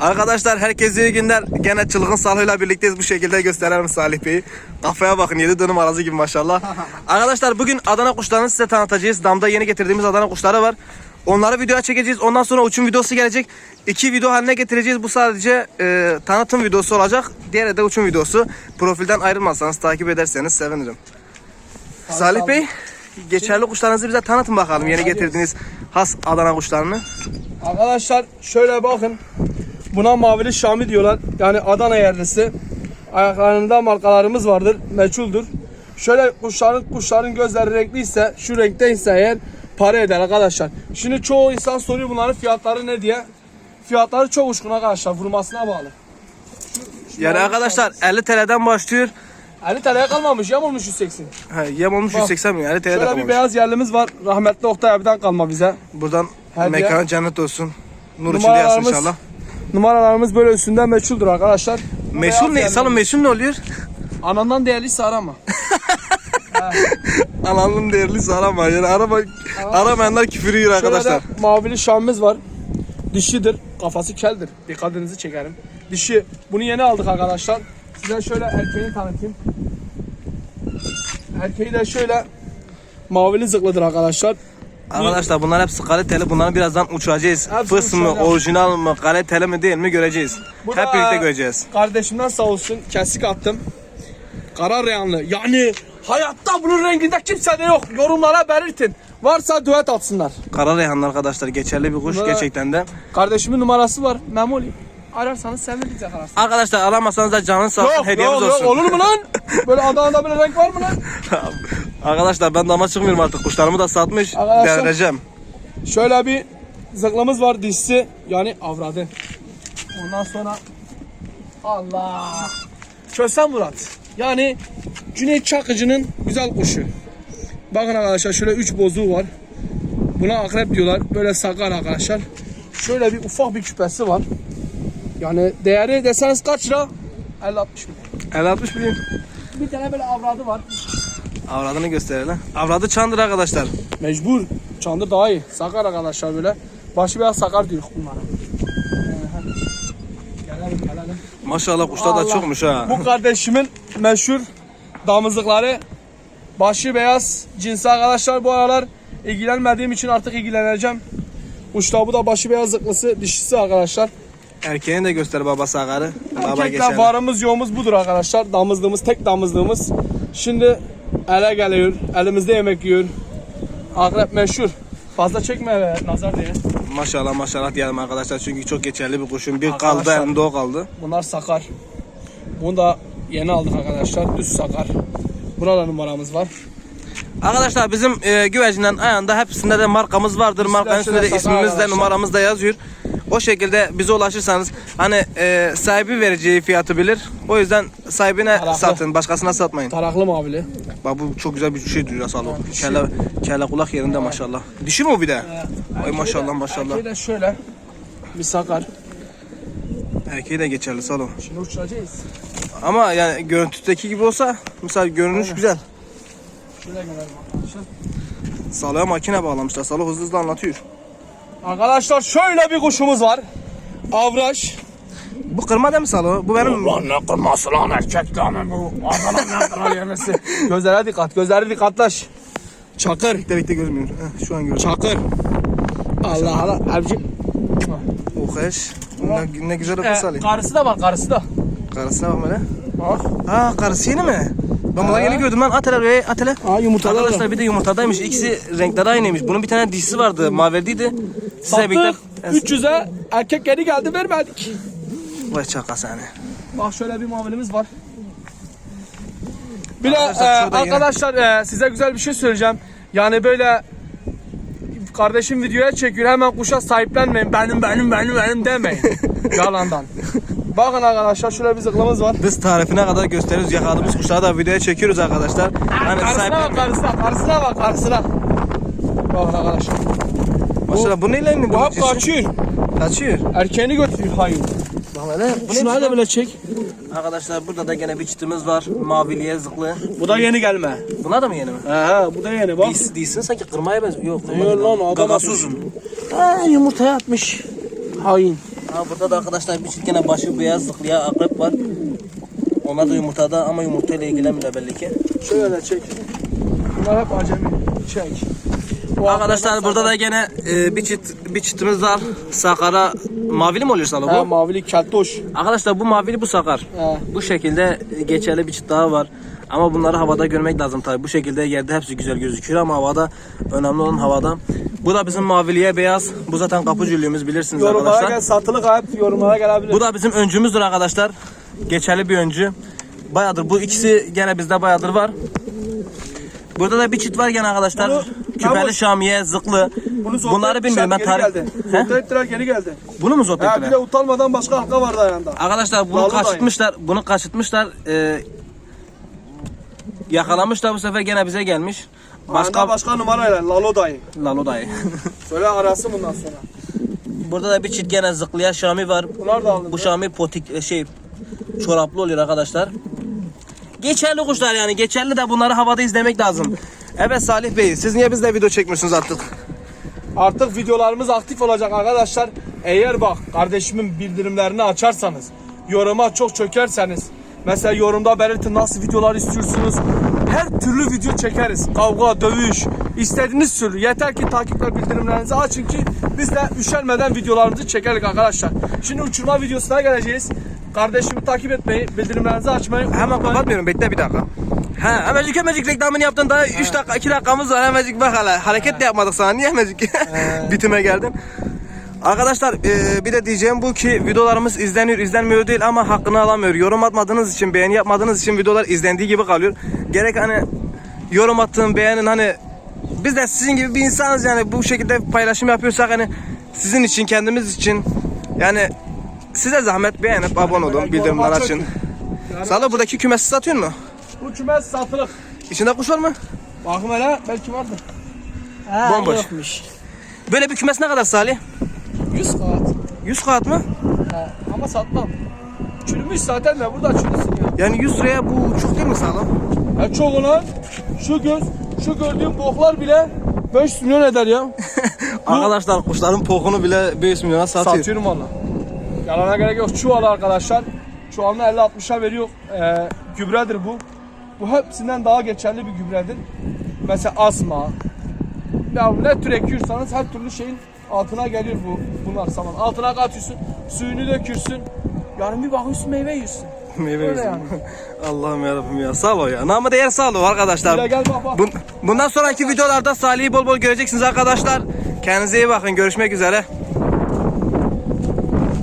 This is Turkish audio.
Arkadaşlar herkese iyi günler. Gene çılgın Salih'le birlikteyiz. Bu şekilde gösterelim Salih Bey'i. Kafaya bakın 7 dönüm arazi gibi maşallah. Arkadaşlar bugün Adana kuşlarını size tanıtacağız. Damda yeni getirdiğimiz Adana kuşları var. Onları videoya çekeceğiz. Ondan sonra uçum videosu gelecek. İki video haline getireceğiz. Bu sadece e, tanıtım videosu olacak. Diğeri de uçum videosu. Profilden ayrılmazsanız takip ederseniz sevinirim. Salih Bey, geçerli kuşlarınızı bize tanıtın bakalım. Yeni getirdiğiniz has Adana kuşlarını. Arkadaşlar şöyle bakın. Buna mavili Şami diyorlar. Yani Adana yerlisi. Ayaklarında markalarımız vardır. Meçhuldür. Şöyle kuşların kuşların gözleri renkliyse, şu renkteyse eğer para eder arkadaşlar. Şimdi çoğu insan soruyor bunların fiyatları ne diye. Fiyatları çok uçkun arkadaşlar. Vurmasına bağlı. Yani arkadaşlar 50 TL'den başlıyor. 50 TL'ye kalmamış. Yam olmuş 180. He, yem olmuş 180 milyon. 50 TL'de Şöyle bir kalmamış. beyaz yerlimiz var. Rahmetli Oktay abiden kalma bize. Buradan Hediye. mekanı cennet olsun. Nur içinde yatsın inşallah. Numaralarımız böyle üstünden meçhuldür arkadaşlar. Meşhur ne? Salın meşhur ne oluyor? Anandan değerliyse arama. Ananın değerlisi arama. Yani arama, aramayanlar küfür yiyor arkadaşlar. Şöyle de mavili şamımız var. Dişidir. Kafası keldir. Dikkatinizi çekerim. Dişi. Bunu yeni aldık arkadaşlar. Size şöyle erkeğini tanıtayım. Erkeği de şöyle mavili zıklıdır arkadaşlar. Arkadaşlar bunlar hepsi kaliteli. Bunları birazdan uçacağız. Hepsini Fıs mı, uçacağız. orijinal mı, kaliteli mi değil mi göreceğiz. Bu Hep da, birlikte göreceğiz. Kardeşimden sağ olsun kesik attım. Kara reyanlı. Yani hayatta bunun renginde kimse de yok. Yorumlara belirtin. Varsa düet atsınlar. Kara Reyhanlı arkadaşlar geçerli bir kuş Bunlar- gerçekten de. Kardeşimin numarası var. Memoli. Ararsanız seviniriz yakalarsınız. Arkadaşlar alamazsanız da canın sağ olsun hediyemiz olsun. olur mu lan? Böyle Adana'da böyle renk var mı lan? Arkadaşlar ben dama çıkmıyorum artık. Kuşlarımı da satmış. Arkadaşlar- Devireceğim. Şöyle bir zıklımız var dişisi yani avradı. Ondan sonra Allah. Kösen Murat. Yani Cüneyt Çakıcı'nın güzel kuşu. Bakın arkadaşlar şöyle üç bozuğu var. Buna akrep diyorlar. Böyle sakar arkadaşlar. Şöyle bir ufak bir küpesi var. Yani değeri deseniz kaç lira? 50-60 bin. 50-60 bin. Bir tane böyle avradı var. Avradını gösterelim. Avradı çandır arkadaşlar. Mecbur. Çandır daha iyi. Sakar arkadaşlar böyle. Başı biraz sakar diyor bunlara. Gelelim gelelim. Maşallah kuşlar da çokmuş ha. Bu kardeşimin meşhur damızlıkları. Başı beyaz cinsi arkadaşlar bu aralar ilgilenmediğim için artık ilgileneceğim. Kuşta bu da başı beyaz zıklısı dişisi arkadaşlar. Erkeğini de göster babası agarı. Baba Erkekler varımız yoğumuz budur arkadaşlar. Damızlığımız tek damızlığımız. Şimdi ele geliyor. Elimizde yemek yiyor. Akrep meşhur. Fazla çekme be nazar diye. Maşallah maşallah diyelim arkadaşlar çünkü çok geçerli bir kuşun. Bir kaldı Arkadaşlar. o kaldı. Bunlar sakar. Bunu da yeni aldık arkadaşlar. Düz sakar. Burada numaramız var. Arkadaşlar bizim e, güvercinden ayağında hepsinde de markamız vardır. Markanın üstünde de ismimiz de arkadaşlar. numaramız da yazıyor. O şekilde bize ulaşırsanız hani e, sahibi vereceği fiyatı bilir. O yüzden sahibine Taraklı. satın, başkasına satmayın. Taraklı mavili. Bak bu çok güzel bir şey duruyor salo. Kelle, kelle kulak yerinde maşallah. Dişi mi o bir de? Ay maşallah maşallah. Erkeği de şöyle. Bir sakar. Erkeği de geçerli salo. Şimdi uçuracağız. Ama yani görüntüdeki gibi olsa mesela görünüş güzel. Şöyle gelelim arkadaşlar. Saloya makine bağlamışlar. Salo hızlı hızlı anlatıyor. Arkadaşlar şöyle bir kuşumuz var. Avraş. Bu kırma değil mi Salo? Bu benim Lan ne kırması lan erkek lan bu. Adana ne kral yemesi. Gözlere dikkat. Gözlere dikkatlaş. Çakır. Bekle bekle görmüyor. Heh, şu an gördüm. Çakır. Allah Allah. Abicim. Oh eş. Ne, ne güzel öpür Salih. Karısı da bak karısı da. Karısına bak hele. Bak. Ha karısı yeni mi? Ben bunu yeni gördüm lan. At hele be at hele. Ha yumurtalar Arkadaşlar bir de yumurtadaymış. İkisi renkleri aynıymış. Bunun bir tane dişisi vardı. Maverdiydi. Size bekle. Sattık. 300'e erkek geri geldi vermedik. Vay çaka seni. Bak şöyle bir mavilimiz var. Bir de Arkadaşlar, e, şurada yine- arkadaşlar e, size güzel bir şey söyleyeceğim. Yani böyle kardeşim videoya çekiyor hemen kuşa sahiplenmeyin. Benim benim benim benim demeyin. Yalandan. Bakın arkadaşlar şöyle bir zıklımız var. Biz tarifine kadar gösteriyoruz. Yakaladığımız kuşları da videoya çekiyoruz arkadaşlar. Hani Karısına bak sahip... karısına karısına bak karısına. Bakın arkadaşlar. Maşallah bu neyle indi? Bu hep kaçıyor. Kaçıyor. Erkeğini götürüyor hayır. Bak hele. Bu Şunu hadi böyle çek. Arkadaşlar burada da gene bir çitimiz var. Maviliye zıklı. Bu da yeni gelme. Bunlar da mı yeni mi? He he bu da yeni bak. Değilsin, değilsin sanki kırmaya benziyor. Yok. kırma Yok değil. lan, adam Gagası uzun. Ha, yumurtaya atmış. Hain. Ha burada da arkadaşlar bir çift gene başı beyaz zıklayan akrep var. Onlar da yumurtada ama yumurtayla ilgilenmiyor belli ki. Şöyle çek. Bunlar hep acemi. Çek. Arkadaşlar burada da gene e, bir çift bir çiftimiz var. Sakara mavili mi oluyor sana bu? He, mavili keltoş. Arkadaşlar bu mavili bu sakar. He. Bu şekilde geçerli bir çift daha var. Ama bunları havada görmek lazım tabii. Bu şekilde yerde hepsi güzel gözüküyor ama havada önemli olan havada. Bu da bizim maviliye beyaz. Bu zaten kapıcılığımız bilirsiniz Yorumlara arkadaşlar. gel satılık hep yorumlara gelebilir. Bu da bizim öncümüzdür arkadaşlar. Geçerli bir öncü. Bayadır. Bu ikisi gene bizde bayadır var. Burada da bir çift var gene arkadaşlar. Bunu- Küpeli şamiye, zıklı. Bunu Bunları bilmiyorum ben tarih. geri geldi. He? Ettiler geri geldi. Bunu mu zot Ha, bir ettiler? de utanmadan başka halka vardı ayağında. Arkadaşlar bunu Lalı dayı. kaçırtmışlar. Bunu kaçırtmışlar. Ee, yakalamışlar bu sefer gene bize gelmiş. Başka Başka başka numarayla Lalo dayı. Lalo dayı. Söyle arası bundan sonra. Burada da bir çift gene zıklıya şami var. Bunlar da alındı. Bu şami potik e, şey çoraplı oluyor arkadaşlar. Geçerli kuşlar yani. Geçerli de bunları havada izlemek lazım. Evet Salih Bey siz niye bizle video çekmiyorsunuz artık? Artık videolarımız aktif olacak arkadaşlar. Eğer bak kardeşimin bildirimlerini açarsanız, yoruma çok çökerseniz, mesela yorumda belirtin nasıl videolar istiyorsunuz. Her türlü video çekeriz. Kavga, dövüş, istediğiniz türlü. Yeter ki takip ve bildirimlerinizi açın ki biz de üşenmeden videolarımızı çekerik arkadaşlar. Şimdi uçurma videosuna geleceğiz. Kardeşimi takip etmeyi, bildirimlerinizi açmayı Hemen unutmayın. kapatmıyorum bekle bir dakika. Ha, hemencik hemencik reklamını yaptın daha 3 dakika 2 dakikamız var hemencik bak hala hareket de yapmadık sana niye hemencik bitime geldin. Arkadaşlar e, bir de diyeceğim bu ki videolarımız izleniyor izlenmiyor değil ama hakkını alamıyor. Yorum atmadığınız için beğeni yapmadığınız için videolar izlendiği gibi kalıyor. Gerek hani yorum attığın beğenin hani biz de sizin gibi bir insanız yani bu şekilde paylaşım yapıyorsak hani sizin için kendimiz için yani size zahmet beğenip abone olun böyle bildirimler yoruma açın. Salo buradaki kümesi satıyor mu? Bu kümes satılık. İçinde kuş var mı? Bakın hele belki vardır. Bomboş. Yokmuş. Böyle bir kümes ne kadar Salih? 100 kağıt. 100 kağıt mı? He, ama satmam. Çürümüş zaten de burada çürüsün ya. Yani 100 liraya bu çok değil mi Salo? Ya çok olan şu göz, şu gördüğüm boklar bile 500 milyon eder ya. Arkadaşlar kuşların pokunu bile 5 milyona satıyor. Satıyorum valla. Yalana gerek yok. Çuval arkadaşlar. Çuvalını 50-60'a veriyor. Ee, gübredir bu. Bu hepsinden daha geçerli bir gübredir. Mesela asma. Ya ne tür ekiyorsanız her türlü şeyin altına geliyor bu bunlar saman. Altına katıyorsun, suyunu döküyorsun. Yarın bir bakıyorsun meyve yiyorsun. Meyve Öyle yani. Allah'ım yarabbim ya. Salo ya. Namı değer Salo arkadaşlar. Gel gel bak bak. Bun- bundan sonraki videolarda Salih'i bol bol göreceksiniz arkadaşlar. Kendinize iyi bakın. Görüşmek üzere.